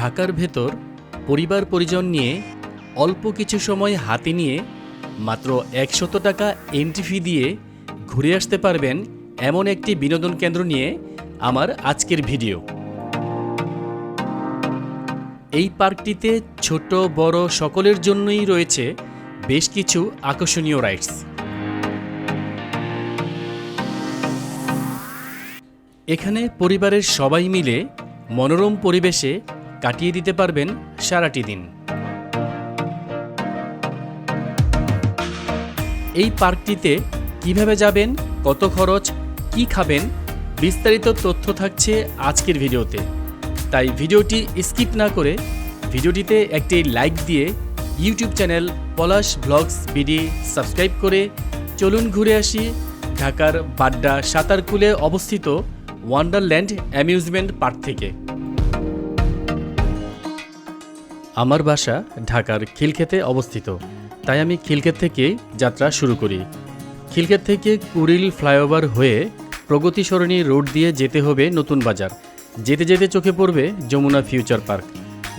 ঢাকার ভেতর পরিবার পরিজন নিয়ে অল্প কিছু সময় হাতে নিয়ে মাত্র একশত টাকা এন্ট্রি ফি দিয়ে ঘুরে আসতে পারবেন এমন একটি বিনোদন কেন্দ্র নিয়ে আমার আজকের ভিডিও। এই পার্কটিতে ছোট, বড় সকলের জন্যই রয়েছে বেশ কিছু আকর্ষণীয় রাইডস এখানে পরিবারের সবাই মিলে মনোরম পরিবেশে কাটিয়ে দিতে পারবেন সারাটি দিন। এই পার্কটিতে কীভাবে যাবেন, কত খরচ, কি খাবেন, বিস্তারিত তথ্য থাকছে আজকের ভিডিওতে। তাই ভিডিওটি স্কিপ না করে ভিডিওটিতে একটি লাইক দিয়ে YouTube channel Palash blogs BD subscribe করে চলুন ঘুরে আসি ঢাকার বাড্ডা সাঁতারকুলে অবস্থিত ওয়ান্ডারল্যান্ড অ্যামিউজমেন্ট পার্ক থেকে। আমার বাসা ঢাকার খিলক্ষেতে অবস্থিত। তাই আমি খিলক্ষেত থেকে যাত্রা শুরু করি। খিলক্ষেত থেকে কুড়িল ফ্লাইওভার হয়ে প্রগতি সরণি রোড দিয়ে যেতে হবে নতুন বাজার। যেতে যেতে চোখে পড়বে যমুনা ফিউচার পার্ক।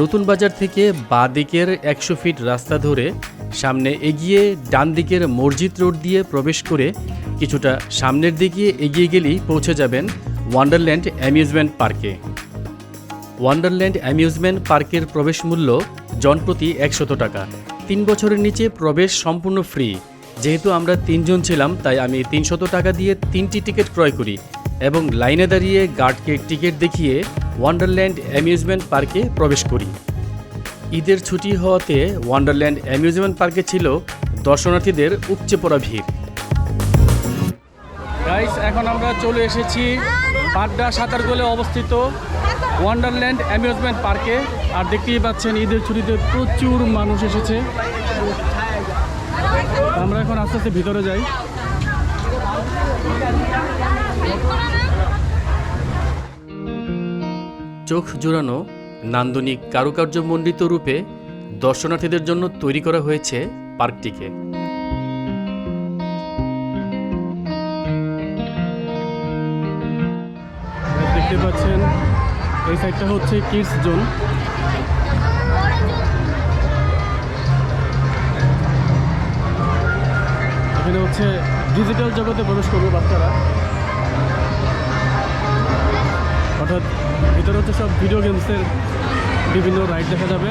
নতুন বাজার থেকে বাঁ দিকের একশো ফিট রাস্তা ধরে সামনে এগিয়ে ডান দিকের মসজিদ রোড দিয়ে প্রবেশ করে কিছুটা সামনের দিকে এগিয়ে গেলেই পৌঁছে যাবেন ওয়ান্ডারল্যান্ড অ্যামিউজমেন্ট পার্কে। ওয়ান্ডারল্যান্ড অ্যামিউজমেন্ট পার্কের প্রবেশ মূল্য জনপ্রতি একশত টাকা। তিন বছরের নিচে প্রবেশ সম্পূর্ণ ফ্রি যেহেতু আমরা তিনজন ছিলাম, তাই আমি তিনশত টাকা দিয়ে তিনটি টিকিট ক্রয় করি এবং লাইনে দাঁড়িয়ে গার্ডকে টিকিট দেখিয়ে ওয়ান্ডারল্যান্ড অ্যামিউজমেন্ট পার্কে প্রবেশ করি। ঈদের ছুটি হওয়াতে ওয়ান্ডারল্যান্ড অ্যামিউজমেন্ট পার্কে ছিল দর্শনার্থীদের উপচে পড়া ভিড়। গাইস এখন আমরা চলে এসেছি পাড্ডা সাঁতারগোলে অবস্থিত ওয়ান্ডারল্যান্ড অ্যামিউজমেন্ট পার্কে আর দেখতেই পাচ্ছেন ঈদের ছুটিতে প্রচুর মানুষ এসেছে। আমরা এখন আস্তে আস্তে ভিতরে যাই। চোখ জোড়ানো নান্দনিক কারুকার্য মণ্ডিত রূপে দর্শনার্থীদের জন্য তৈরি করা হয়েছে পার্কটিকে। দেখতে পাচ্ছেন এই সাইডটা হচ্ছে কিডস জোন এখানে হচ্ছে ডিজিটাল জগতে প্রবেশ করবে বাচ্চারা। অর্থাৎ ভিতরে হচ্ছে সব ভিডিও গেমসের বিভিন্ন রাইড দেখা যাবে।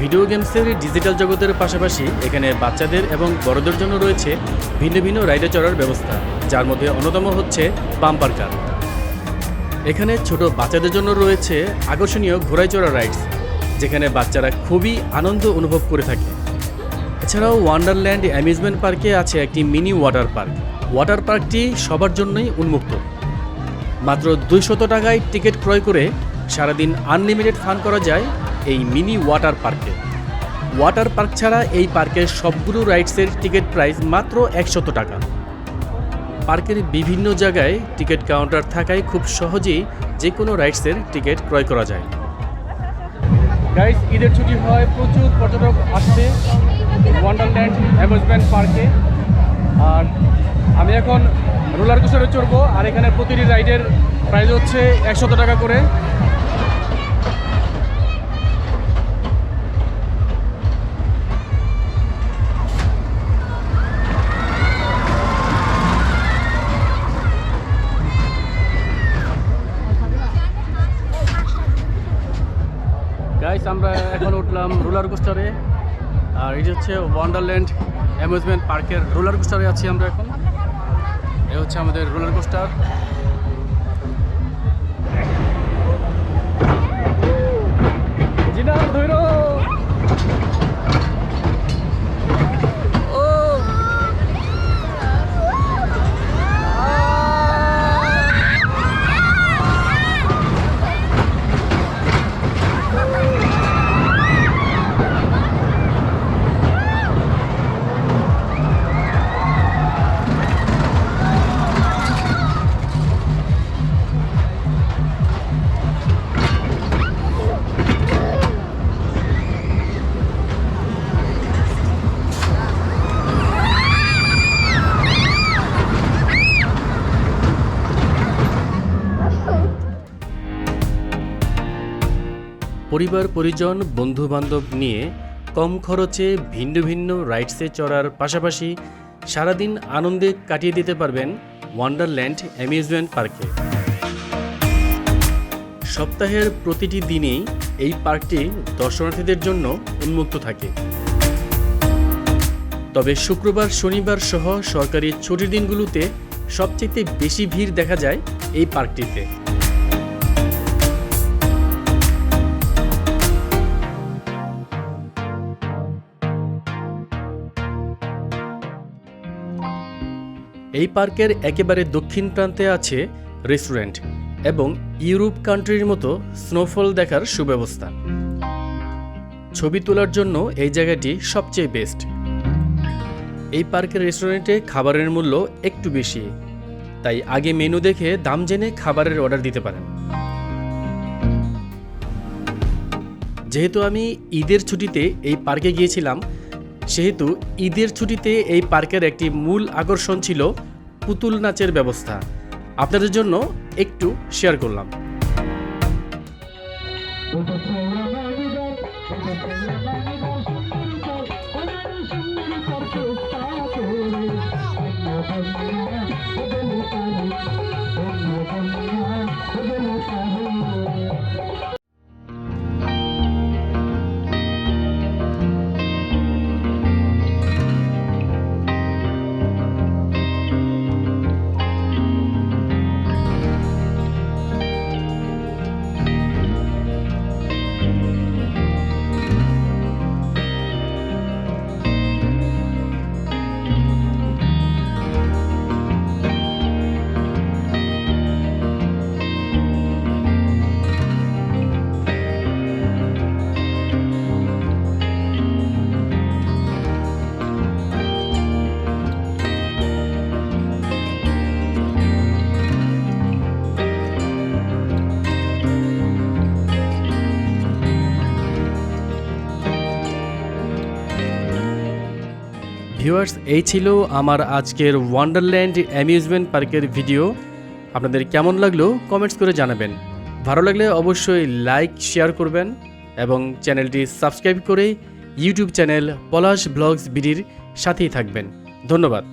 video গেমসের ডিজিটাল জগতের পাশাপাশি এখানে বাচ্চাদের এবং বড়দের জন্য রয়েছে ভিন্ন ভিন্ন রাইডে চড়ার ব্যবস্থা, যার মধ্যে অন্যতম হচ্ছে বাম্পার কার। এখানে ছোট বাচ্চাদের জন্য রয়েছে আকর্ষণীয় ঘোড়ায় চড়া রাইডস, যেখানে বাচ্চারা খুবই আনন্দ অনুভব করে থাকে। এছাড়াও ওয়ান্ডারল্যান্ড অ্যামিউজমেন্ট পার্কে আছে একটি মিনি ওয়াটার পার্ক। ওয়াটার পার্কটি সবার জন্যই উন্মুক্ত। মাত্র দুইশত টাকায় টিকিট ক্রয় করে সারাদিন আনলিমিটেড ফান করা যায় এই মিনি ওয়াটার পার্কে। ওয়াটার পার্ক ছাড়া এই পার্কের সবগুলো রাইডসের টিকিট প্রাইস মাত্র একশত টাকা। পার্কের বিভিন্ন জায়গায় টিকিট কাউন্টার থাকায় খুব সহজেই যে কোনো রাইডসের টিকিট ক্রয় করা যায়। গাইস, ঈদের ছুটি হয় প্রচুর পর্যটক আসছে ওয়ান্ডারল্যান্ড অ্যামিউজমেন্ট পার্কে আর আমি এখন রোলার কোস্টারে চড়বো, আর এখানে প্রতিটি রাইডের প্রাইস হচ্ছে একশত টাকা করে। গাইস আমরা এখন উঠলাম রোলার কোস্টারে। আর এটি হচ্ছে ওয়ান্ডারল্যান্ড অ্যামিউজমেন্ট পার্কের রোলার কোস্টারে আছি আমরা এখন। এ হচ্ছে আমাদের রোলার কোস্টার। জিনা ধৈর্য! পরিবার, পরিজন বন্ধু বান্ধব নিয়ে কম খরচে ভিন্ন ভিন্ন রাইডসে চড়ার পাশাপাশি সারাদিন আনন্দে কাটিয়ে দিতে পারবেন ওয়ান্ডারল্যান্ড অ্যামিউজমেন্ট পার্কে। সপ্তাহের প্রতিটি দিনেই এই পার্কটি দর্শনার্থীদের জন্য উন্মুক্ত থাকে। তবে শুক্রবার, শনিবার সহ সরকারি ছুটির দিনগুলোতে সবচেয়ে বেশি ভিড় দেখা যায় এই পার্কটিতে। এই পার্কের একেবারে দক্ষিণ প্রান্তে আছে রেস্টুরেন্ট এবং ইউরোপ কান্ট্রির মতো স্নোফল দেখার সুব্যবস্থা। ছবি তোলার জন্য এই জায়গাটি সবচেয়ে বেস্ট। এই পার্কের রেস্টুরেন্টে খাবারের মূল্য একটু বেশি, তাই আগে মেনু দেখে দাম জেনে খাবারের অর্ডার দিতে পারেন। যেহেতু আমি ঈদের ছুটিতে এই পার্কে গিয়েছিলাম সেহেতু ঈদের ছুটিতে এই পার্কের একটি মূল আকর্ষণ ছিল পুতুল নাচের ব্যবস্থা। আপনাদের জন্য একটু শেয়ার করলাম। ভিউয়ার্স, এই ছিল আমার আজকের ওয়ান্ডারল্যান্ড অ্যামিউজমেন্ট পার্কের ভিডিও আপনাদের কেমন লাগল কমেন্টস করে জানাবেন। ভালো লাগলে অবশ্যই লাইক শেয়ার করবেন এবং চ্যানেলটি সাবস্ক্রাইব করে ইউটিউব চ্যানেল পলাশ ব্লগস বিডির সাথেই থাকবেন। ধন্যবাদ।